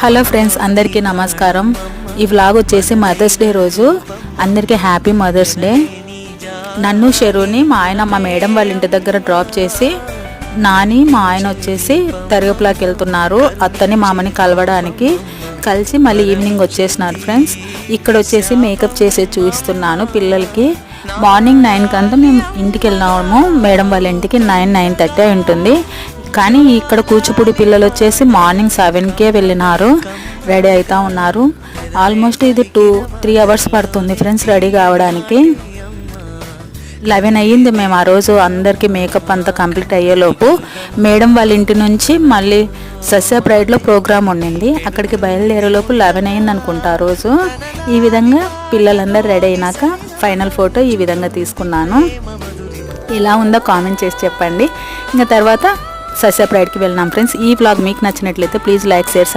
Hello friends అందరికీ నమస్కారం. ఈ వ్లాగ్ వచ్చేసి మదర్స్ డే రోజు. అందరికీ హ్యాపీ మదర్స్ డే నన్ను షెరుని మా ఆయన మా మేడం వాళ్ళ ఇంటి దగ్గర డ్రాప్ చేసి నాని మా ఆయన వచ్చేసి తరిగపులాకి వెళ్తున్నారు. అత్తని మామని కలవడానికి. కలిసి మళ్ళీ ఈవినింగ్ వచ్చేసినారు ఫ్రెండ్స్. ఇక్కడ వచ్చేసి మేకప్ చేసి చూపిస్తున్నాను పిల్లలకి. మార్నింగ్ నైన్ కంతా మేము ఇంటికి వెళ్ళినాము. మేడం వాళ్ళ ఇంటికి నైన్ నైన్ థర్టీ ఉంటుంది. కానీ ఇక్కడ కూచిపూడి పిల్లలు వచ్చేసి మార్నింగ్ సెవెన్కే వెళ్ళినారు. రెడీ అవుతూ ఉన్నారు. ఆల్మోస్ట్ ఇది టూ త్రీ అవర్స్ పడుతుంది ఫ్రెండ్స్ రెడీ కావడానికి. లెవెన్ అయ్యింది మేము ఆ రోజు అందరికీ మేకప్ అంతా కంప్లీట్ అయ్యేలోపు. మేడం వాళ్ళ ఇంటి నుంచి మళ్ళీ సస్య ప్రైడ్లో ప్రోగ్రామ్ ఉండింది. అక్కడికి బయలుదేరేలోపు లెవెన్ అయింది అనుకుంటా ఆ రోజు. ఈ విధంగా పిల్లలందరూ రెడీ అయినాక ఫైనల్ ఫోటో ఈ విధంగా తీసుకున్నాను. ఎలా ఉందో కామెంట్ చేసి చెప్పండి. ఇంకా తర్వాత సస్య ప్రైడ్కి వెళ్ళినాం. ఫ్రెండ్స్ ఈ బ్లాగ్ మీకు నచ్చినట్లయితే ప్లీజ్ లైక్ షేర్